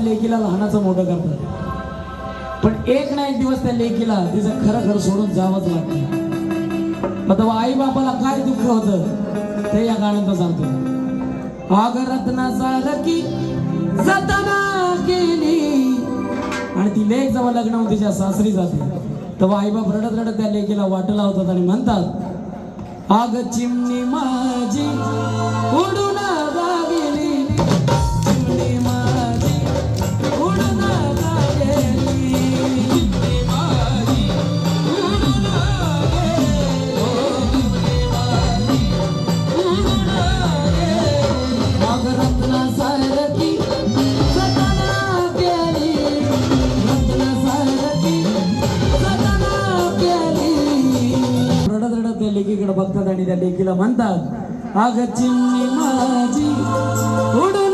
त्या लेकीला लहानाचं मोठं करतात. पण एक ना एक दिवस त्या लेकीला तिचं खरं खरं सोडून जावंच लागतं. मग तेव्हा आई बापाला काय दुःख होतं? ते या गाण्यात सांगतो. आग रत्नाचा रकी जतना केली. आणि ती लेक जेव्हा लग्न होऊन तिच्या सासरी जाते तेव्हा आईबाप रडत रडत त्या लेकीला वाट लावतात आणि म्हणतात आग चिमणी माझी उडून आणि त्या लेकीला म्हणतात अग चिमणी माझी उडून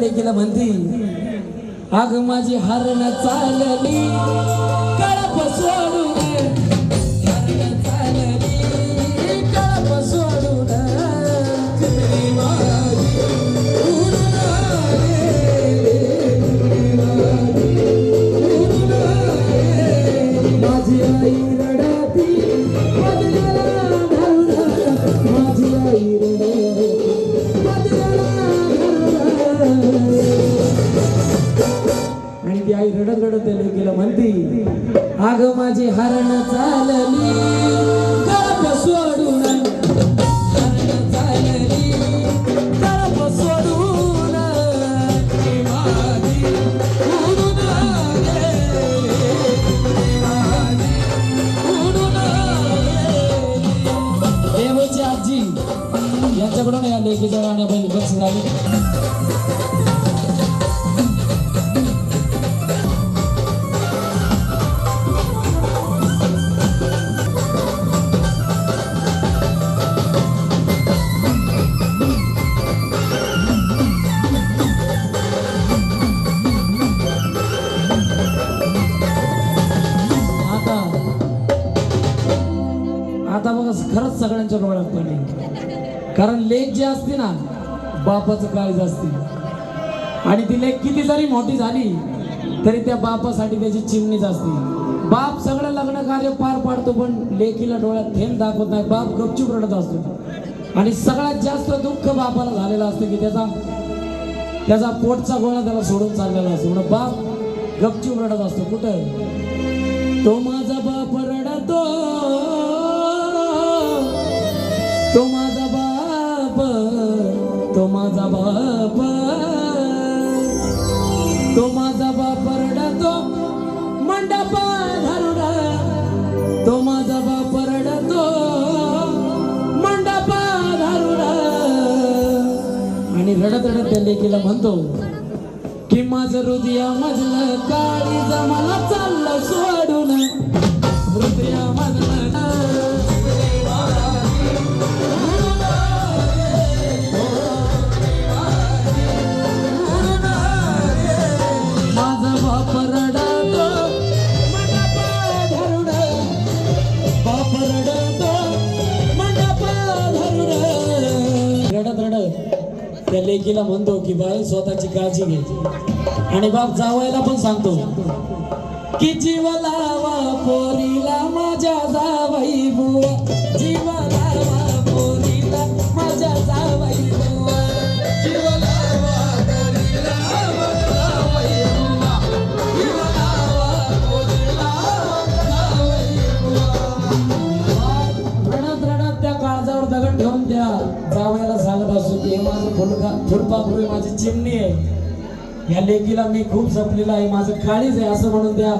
लेकीला म्हणती अग माझी हरण चालली. कळप सोडू खरंच डोळ्यात पाणी कारण लेख जी असते ना बापाचं काळज असते. आणि ती लेख किती जरी मोठी झाली तरी त्या बापासाठी त्याची चिमणीच असते. बाप सगळं लग्न कार्य पार पाडतो पण लेकीला डोळ्यात थेंब दाखवत नाही. बाप गपचूप रडत असतो. आणि सगळ्यात जास्त दुःख बापाला झालेलं असतं की त्याचा त्याचा पोटचा गोळा त्याला सोडून चाललेला असतो. म्हणून बाप गपचूप रडत असतो. कुठं? तो माझा बाप रडतो. तो माझा बाप रडतो मंडपा धरुड तो माझा बाप रडतो मंडपा धरुड आणि रडत रडत त्या लेकीला म्हणतो की माझं हृदया मधलं काळी जमाला चाललं सोडून. हृदया मधलं लेकीला म्हणतो की बाई स्वतःची काळजी घ्यायची आणि बाप जावायला पण सांगतो की जीव लावा पोरीला माझ्या जावाई बुवा. जीव लावा पोरीला माझ्या जावाई बुवा. जीव झुडपापूर्वी माझी चिमणी आहे. या लेकीला मी खूप जपलेला आहे. माझं काळीच आहे असं म्हणून द्या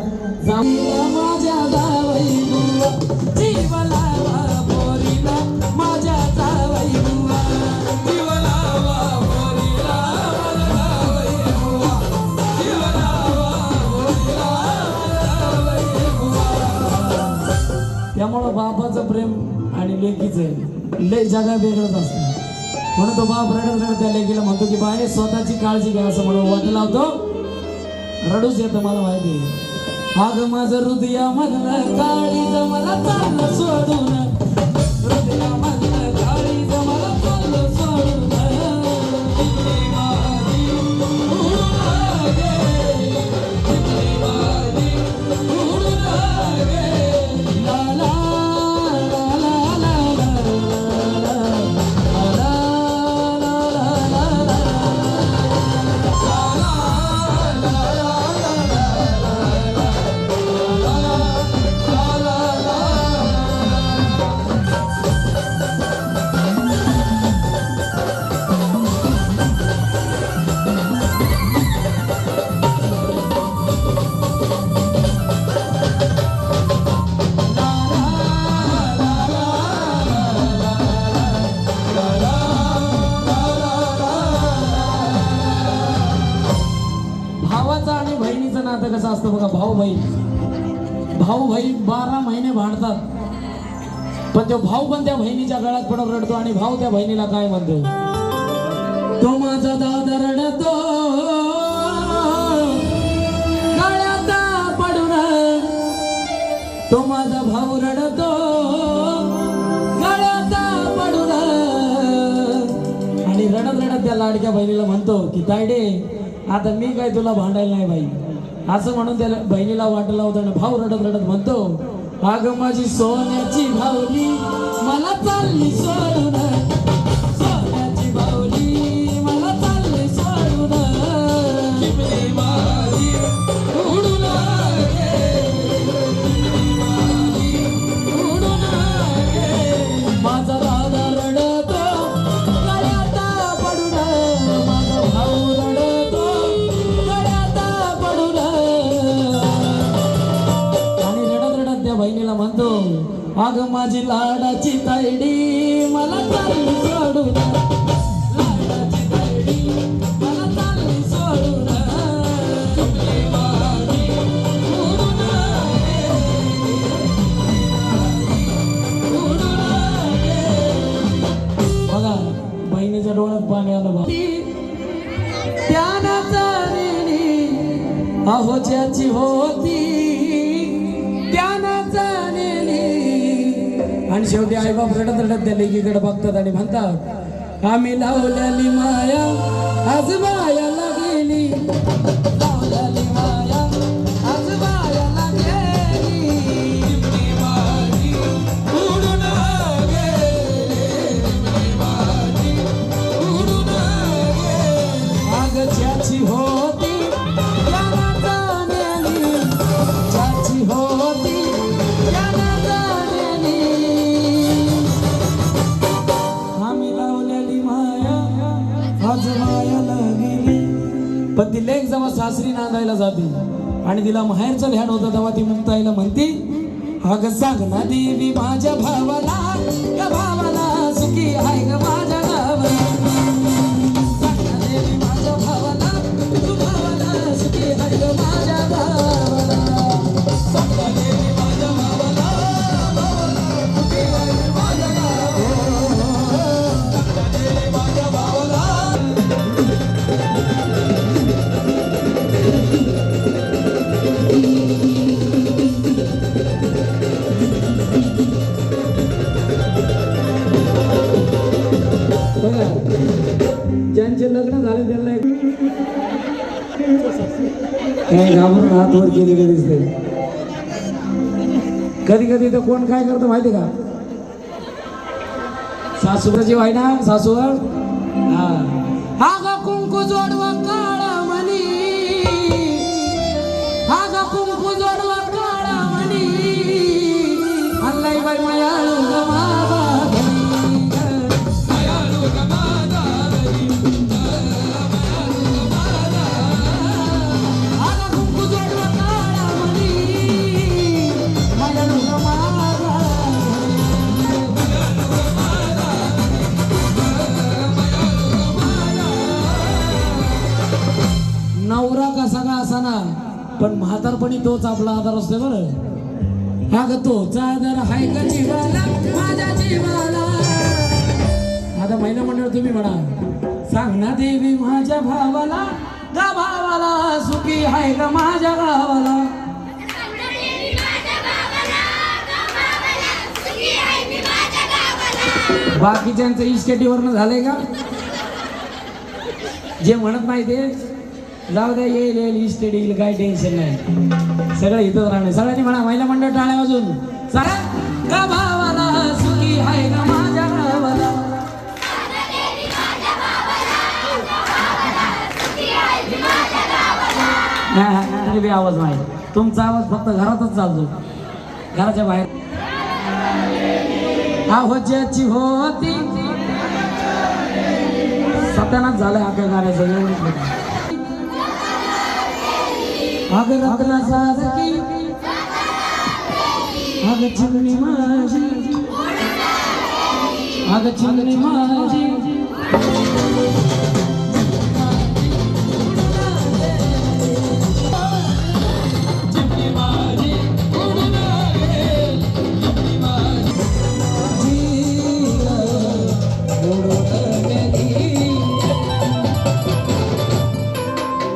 त्यामुळं बाबाचं प्रेम आणि लेकीचं लय जगा वेगळंच असतं. म्हणून तो बाप रडत रडत त्या लेकीला म्हणतो की बाय स्वतःची काळजी घ्या असं म्हणून वाट लावतो. रडूच येतं मला माहिती आग अगं माझं हृदया मधलं काळी मला चाललं सोडून. हृदया मधलं काळी मला चाललं सोडून. भाऊ बहीण भाऊ बहीण बारा महिने भांडतात. पण तो भाऊ पण त्या बहिणीच्या गळ्यात पडून रडतो आणि भाऊ त्या बहिणीला काय म्हणतो तो माझा दादा रडतो. गळ्यात पडून तो माझा भाऊ रडतो. गळ्यात पडून. आणि रडत रडत त्या लाडक्या बहिणीला म्हणतो की तायडे आता मी काय तुला भांडायला नाही बाई. असं म्हणून त्याला बहिणीला वाटलं होतं आणि भाऊ रडत रडत म्हणतो अग माझी सोन्याची भावली मला चालली सोडून. अग माझी लाडाची तायडी मला चालली सोडून. लाडाची तायडी मला चालली सोडून. बघा बहिणीच्या डोळ्यात पाणी आलं बघा त्यानाचा नेली अहो ज्याची होती शेवटी आईबाप रडत रडत त्या लेकीकडे बघतात आणि म्हणतात आम्ही लावलेली माया आज मायाला गेली आज मायाला गेली पण ती लेख जेव्हा सासरी नांदायला जाते आणि तिला माहेरचं ध्यान होतं तेव्हा ती मुक्ताईला म्हणती अग सांग ना देवी माझ्या भावाला ग भावाला सुखी आहे ग बघा ज्यांचे लग्न झाले त्यांना काय घाबरून हात वर केलेले दिसते? कधी कधी तर कोण काय करतो माहिती का? सासूबाची वाईना सासूवर हा. हा कुंकू जोडवा. नवरा कसा का असाना? पण म्हातारपणी तोच आपला आधार असतो बरं. हा ग तोच आधार हाय ग जीवाला? माझ्या जीवाला. आता महिला मंडळ तुम्ही म्हणा. सांग ना देवी माझ्या भावाला. गा भावाला सुखी हाय का माझ्या गावाला? बाकीच्यांचं इस्टेटीवरनं झालंय का? जे म्हणत नाही ते. जाऊ द्या येईल येईल इस्टेट येईल काय टेन्शन नाही. सगळं इथंच राहणार सगळ्यांनी म्हणा महिला मंडळ टाळ्या वाजून. सांगा का भावाला सुखी आहे का माझ्या गावाला नाही, बी आवाज नाही. तुमचा आवाज फक्त घरातच चालतो. घराच्या बाहेर. आहो ज्याची होती. सत्यानाच झालंय आपल्या गाण्याचं. बघा. अग रत्ना सारखी अग चिमणी माझी अग चिमणी माझी